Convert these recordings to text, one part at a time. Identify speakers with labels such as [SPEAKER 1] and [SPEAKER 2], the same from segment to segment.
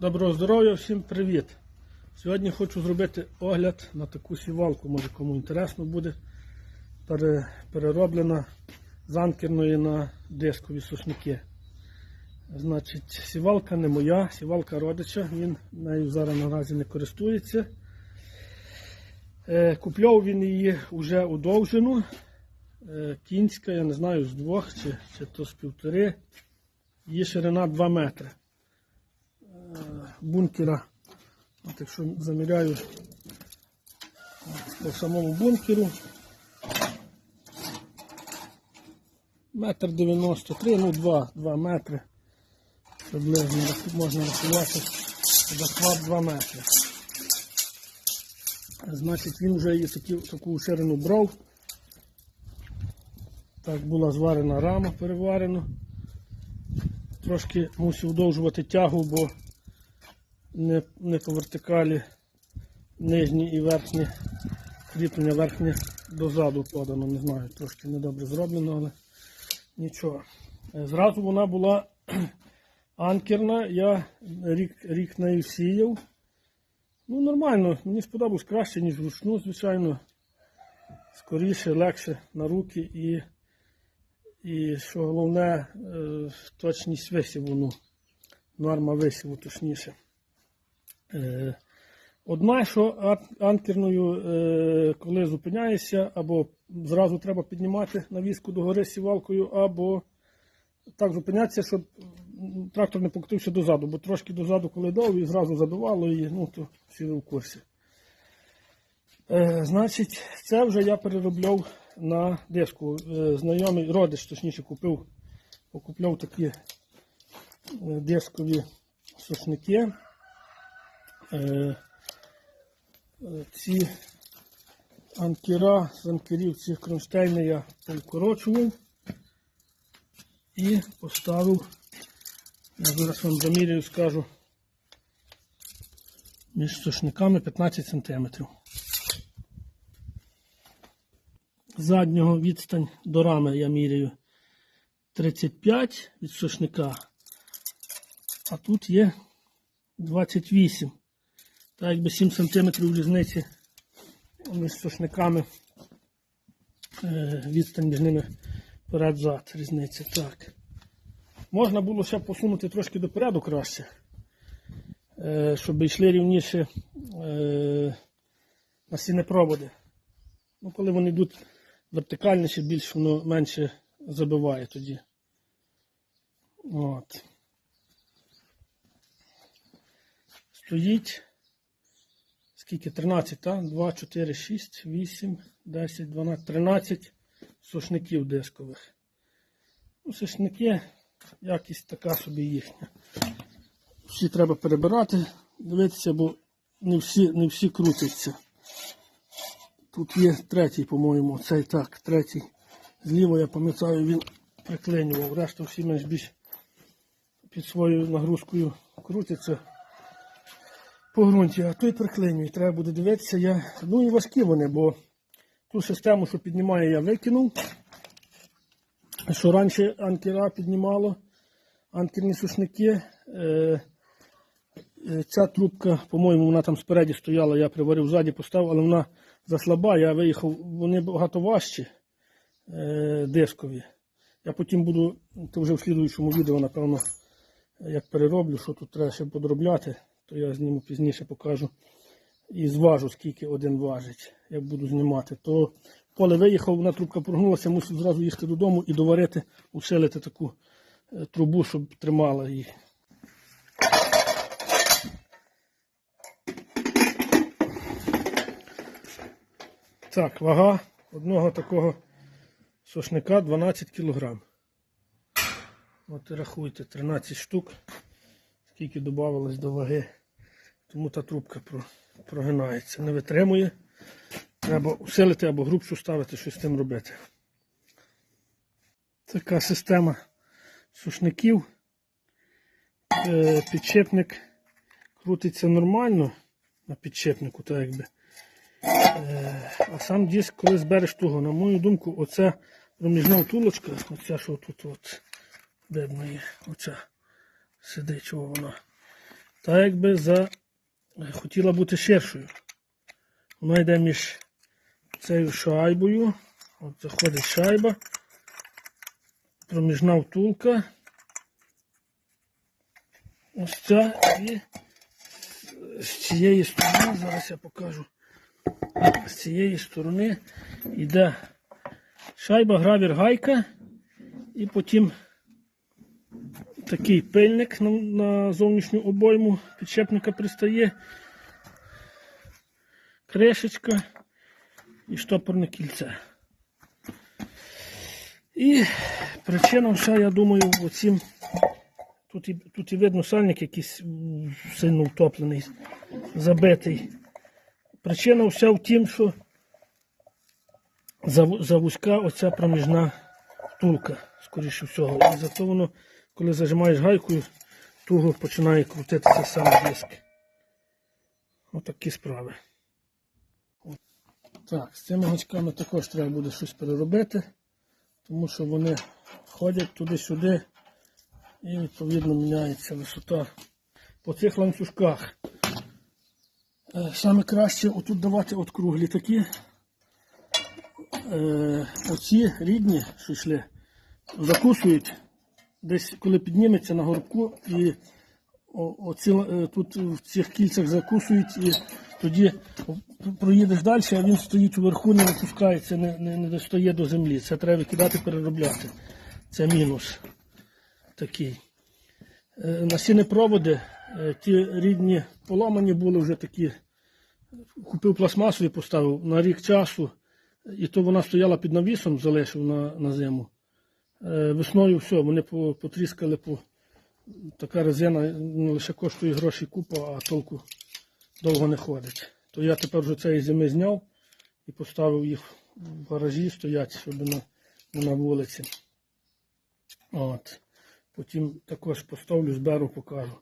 [SPEAKER 1] Доброго здоров'я, всім привіт! Сьогодні хочу зробити огляд на таку сівалку, може кому інтересно буде. Перероблена з анкерної на дискові сушники. Значить, сівалка не моя, сівалка родича, він нею зараз наразі не користується. Е, Купляв він її вже у довжину. Е, Кінська, я не знаю, з двох чи, чи то з півтори. Її ширина 2 метри бункера. От якщо заміряю по самому бункеру. Метр 93, ну 2, 2 метри. Приблизно можна рахувати захват 2 метри. Значить він вже є такі, таку ширину брав. Так була зварена рама, переварена. Трошки мусив удовжувати тягу, бо не, не по вертикалі нижні і верхні кріплення верхнє дозаду подано, не знаю, трошки недобре зроблено, але нічого. Е, Зразу вона була анкерна, я рік, рік нею сіяв. Ну, нормально, мені сподобалось краще, ніж вручну, звичайно. Скоріше, легше на руки і, і що головне, е, точність висіву, ну, норма висіву точніше. Е, Одна, що анкерною, е, коли зупиняєшся, або зразу треба піднімати навіску догори сівалкою, або так зупинятися, щоб трактор не покотився дозаду, бо трошки дозаду, коли дав, і зразу задувало її, ну то всі в курсі. Е, значить, це вже я переробляв на диску. Знайомий родич, точніше, купив, покупляв такі дискові сушники. Е, ці анкера з анкерів ці кронштейни я повкорочував і поставив, я зараз вам заміряю, скажу, між сушниками 15 см. Заднього відстань до рами я міряю 35 від сушника, а тут є 28. Так якби 7 см різниці між сушниками. Е, Відстань між ними перед-зад різниця. Так. Можна було ще посунути трошки допереду краще, е, щоб йшли рівніше е, насіннепроводи. Ну, коли вони йдуть вертикальніше, більш воно менше забиває тоді. От. Стоїть. Скільки? 13, так? 2, 4, 6, 8, 10, 12, 13 сушників дискових. Ну, сушники, якість така собі їхня. Всі треба перебирати, дивитися, бо не всі, не всі крутяться. Тут є третій, по-моєму, цей так, третій. Зліва, я пам'ятаю, він приклинював. Решта всі менш більш під своєю нагрузкою крутяться по ґрунті, а той приклинює. Треба буде дивитися. Я... Ну і важкі вони, бо ту систему, що піднімає, я викинув. Що раніше анкера піднімало, анкерні сушники. Е... е, Ця трубка, по-моєму, вона там спереді стояла, я приварив ззаді, поставив, але вона заслаба, я виїхав, вони багато важчі е, дискові. Я потім буду, то вже в слідуючому відео, напевно, як перероблю, що тут треба ще подробляти, то я зніму пізніше покажу. І зважу, скільки один важить, як буду знімати. То поле виїхав, вона трубка прогнулася, мусив зразу їхати додому і доварити, усилити таку е, трубу, щоб тримала її. Так, вага одного такого сушника 12 кг. От і рахуйте, 13 штук, скільки додавалось до ваги. Тому та трубка прогинається, не витримує. Треба усилити або грубшу ставити, щось з тим робити. Така система сушників. Е, Підшипник крутиться нормально на підшипнику, так якби. Е, А сам диск, коли збереш туго, на мою думку, оця проміжна втулочка, оця, що тут от видно є, оця сидить, чого вона. та якби за... хотіла бути ширшою. Вона йде між цією шайбою. От заходить шайба. Проміжна втулка. Ось ця і з цієї сторони, зараз я покажу. З цієї сторони йде шайба, гравір, гайка. І потім такий пильник на, на зовнішню обойму підшипника пристає. Кришечка і штопорне кільце. І причина вся, я думаю, оцім. Тут і, тут і видно сальник якийсь сильно втоплений, забитий. Причина вся в тім, що заву- завузька оця проміжна втулка, скоріше всього. І зато воно, коли зажимаєш гайкою, туго починає крутитися сам диск. Отакі справи. Так, з цими гачками також треба буде щось переробити, тому що вони ходять туди-сюди і відповідно міняється висота по цих ланцюжках. Е, Саме краще отут давати от круглі такі. Е, оці рідні, що йшли, закусують десь коли підніметься на горбку і оці, е, тут в цих кільцях закусують і тоді проїдеш далі, а він стоїть уверху, не випускається, не, не, не достає до землі. Це треба викидати, переробляти. Це мінус такий. Е, Насінні проводи, е, ті рідні поламані були вже такі. Купив пластмасові, поставив на рік часу, і то вона стояла під навісом, залишив на, на зиму. Е, Весною все, вони потріскали, по... така резина ну, лише коштує гроші купа, а толку довго не ходить. То я тепер вже цієї зими зняв і поставив їх в гаражі, стоять, щоб на, на вулиці. От. Потім також поставлю, зберу, покажу.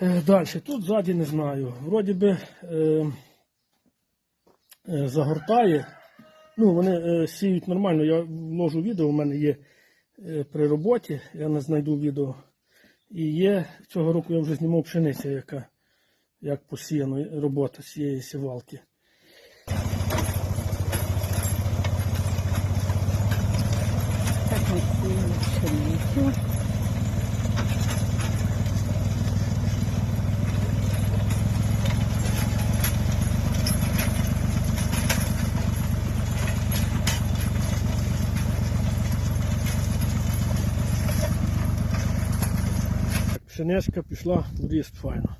[SPEAKER 1] Е, Далі, тут ззаді не знаю. Вроді би е, е, загортає. Ну, вони е, сіють нормально. Я вложу відео, у мене є е, при роботі, я не знайду відео. І є, цього року я вже знімав пшениця, яка як посіяно робота цієї сівалки.
[SPEAKER 2] Так ми сіємо пшеницю.
[SPEAKER 1] Пшеничка пішла в ріст файно.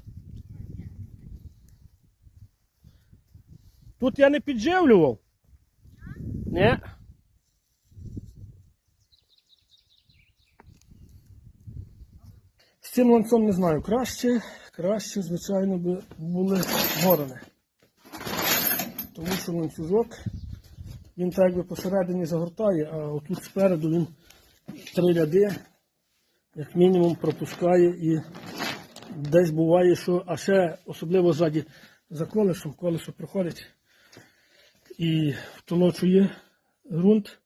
[SPEAKER 1] Тут я не підживлював. Ні. З цим ланцом не знаю. Краще, краще, звичайно, би були горони. Тому що ланцюжок, він так якби посередині загортає, а отут спереду він три ряди, як мінімум, пропускає і десь буває, що, а ще особливо ззаді за колесом, колесо проходить і втолочує ґрунт,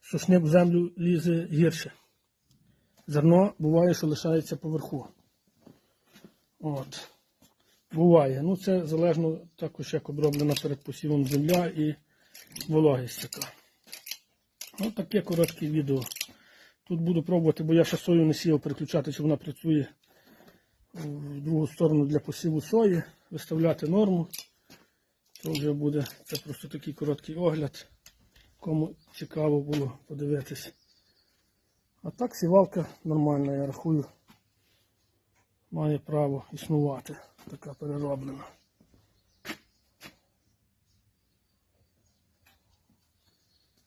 [SPEAKER 1] сушник в землю лізе гірше. Зерно буває, що лишається поверху. От. Буває. Ну, це залежно також, як оброблена перед посівом земля і вологість яка. Ось таке коротке відео. Тут буду пробувати, бо я ще сою не сіяв переключати, чи вона працює в другу сторону для посіву сої, виставляти норму. То вже буде, це просто такий короткий огляд. Кому цікаво було подивитись. А так сівалка нормальна, я рахую, має право існувати. Така перероблена.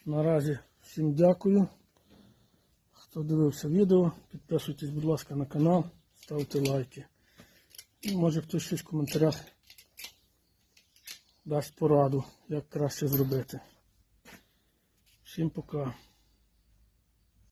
[SPEAKER 1] Наразі всім дякую. Хто дивився відео, підписуйтесь, будь ласка, на канал, ставте лайки. І може хтось щось в коментарях дасть пораду, як краще зробити. Всім пока.